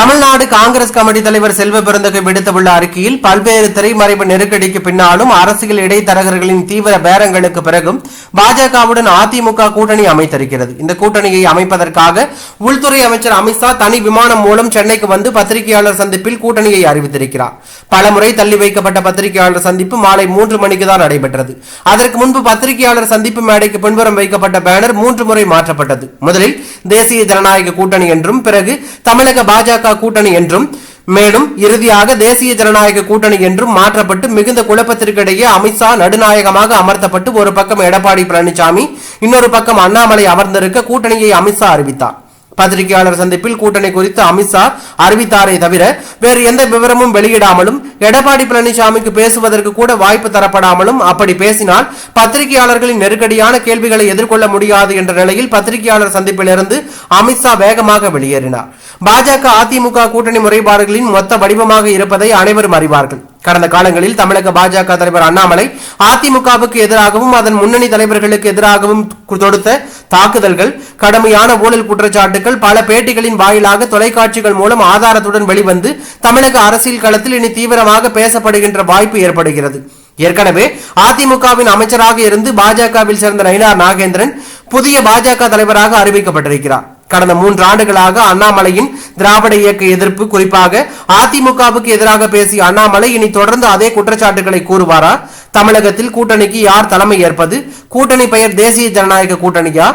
Tamil Nadu Congress committee தலைவர் செல்வ பெருந்தகை விடுத்துள்ள அறிக்கையில் பல்வேறு திரைமறைவு நெருக்கடிக்கு பின்னாலும் அரசியல் இடைத்தரகர்களின் தீவிர பேரங்களுக்கு பிறகும் பாஜகவுடன் அதிமுக கூட்டணி அமைத்திருக்கிறது. இந்த கூட்டணியை அமைப்பதற்காக உள்துறை அமைச்சர் அமித்ஷா தனி விமானம் மூலம் சென்னைக்கு வந்து பத்திரிகையாளர் சந்திப்பில் கூட்டணியை அறிவித்திருக்கிறார். பலமுறை தள்ளி வைக்கப்பட்ட பத்திரிகையாளர் சந்திப்பு மாலை மூன்று மணிக்கு தான் நடைபெற்றது. அதற்கு முன்பு பத்திரிகையாளர் சந்திப்பு மேடைக்கு பின்புறம் வைக்கப்பட்ட பேனர் மூன்று முறை மாற்றப்பட்டது. முதலில் தேசிய ஜனநாயக கூட்டணி என்றும் பிறகு தமிழக பாஜக கூட்டணி என்றும் மேலும் இறுதியாக தேசிய ஜனநாயக கூட்டணி என்றும் மாற்றப்பட்டு மிகுந்த குழப்பத்திற்கிடையே அமித்ஷா நடுநாயகமாக அமர்த்தப்பட்டு ஒரு பக்கம் எடப்பாடி பழனிசாமி இன்னொரு பக்கம் அண்ணாமலை அமர்ந்திருக்க கூட்டணியை அமித்ஷா அறிவித்தார். பத்திரிகையாளர் சந்திப்பில் கூட்டணி குறித்து அமித்ஷா அறிவித்தாரே தவிர வேறு எந்த விவரமும் வெளியிடாமலும் எடப்பாடி பழனிசாமிக்கு பேசுவதற்கு கூட வாய்ப்பு தரப்படாமலும் அப்படி பேசினால் பத்திரிகையாளர்களின் நெருக்கடியான கேள்விகளை எதிர்கொள்ள முடியாது என்ற நிலையில் பத்திரிகையாளர் சந்திப்பிலிருந்து அமித்ஷா வேகமாக வெளியேறினார். பாஜக அதிமுக கூட்டணி முறைப்பாடுகளின் மொத்த வடிவமாக இருப்பதை அனைவரும் அறிவார்கள். கடந்த காலங்களில் தமிழக பாஜக தலைவர் அண்ணாமலை அதிமுகவுக்கு எதிராகவும் அதன் முன்னணி தலைவர்களுக்கு எதிராகவும் தொடுத்த தாக்குதல்கள் கடுமையான ஊழல் குற்றச்சாட்டுகள் பல பேட்டிகளின் வாயிலாக தொலைக்காட்சிகள் மூலம் ஆதாரத்துடன் வெளிவந்து தமிழக அரசியல் களத்தில் இனி தீவிரமாக பேசப்படுகின்ற வாய்ப்பு ஏற்படுகிறது. ஏற்கனவே அதிமுகவின் அமைச்சராக இருந்து பாஜகவில் சேர்ந்த நயினார் நாகேந்திரன் புதிய பாஜக தலைவராக அறிவிக்கப்பட்டிருக்கிறார். கடந்த மூன்று ஆண்டுகளாக அண்ணாமலையின் திராவிட இயக்க எதிர்ப்பு குறிப்பாக அதிமுகவுக்கு எதிராக பேசிய அண்ணாமலை இனி தொடர்ந்து அதே குற்றச்சாட்டுகளை கூறுவாரா? தமிழகத்தில் கூட்டணிக்கு யார் தலைமை ஏற்பது? கூட்டணி பெயர் தேசிய ஜனநாயக கூட்டணியா?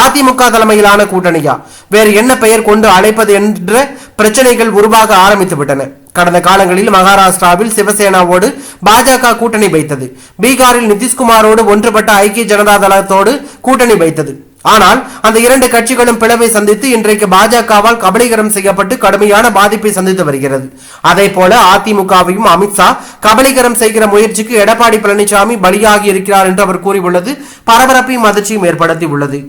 அதிமுக தலைமையிலான கூட்டணியா? வேறு என்ன பெயர் கொண்டு அழைப்பது என்ற பிரச்சனைகள் உருவாக ஆரம்பித்து விட்டன கடந்த காலங்களில் மகாராஷ்டிராவில் சிவசேனாவோடு பாஜக கூட்டணி வைத்தது. பீகாரில் நிதிஷ்குமாரோடு ஒன்றுபட்ட ஐக்கிய ஜனதா தளத்தோடு கூட்டணி வைத்தது. ஆனால் அந்த இரண்டு கட்சிகளும் பிளவை சந்தித்து இன்றைக்கு பாஜகவால் கபலீகரம் செய்யப்பட்டு கடுமையான பாதிப்பை சந்தித்து வருகிறது. அதே போல அதிமுகவையும் அமித்ஷா கபலீகரம் செய்கிற முயற்சிக்கு எடப்பாடி பழனிசாமி பலியாகி இருக்கிறார் என்று அவர் கூறியுள்ளது. பரபரப்பையும் அதிர்ச்சியும் ஏற்படுத்தி உள்ளது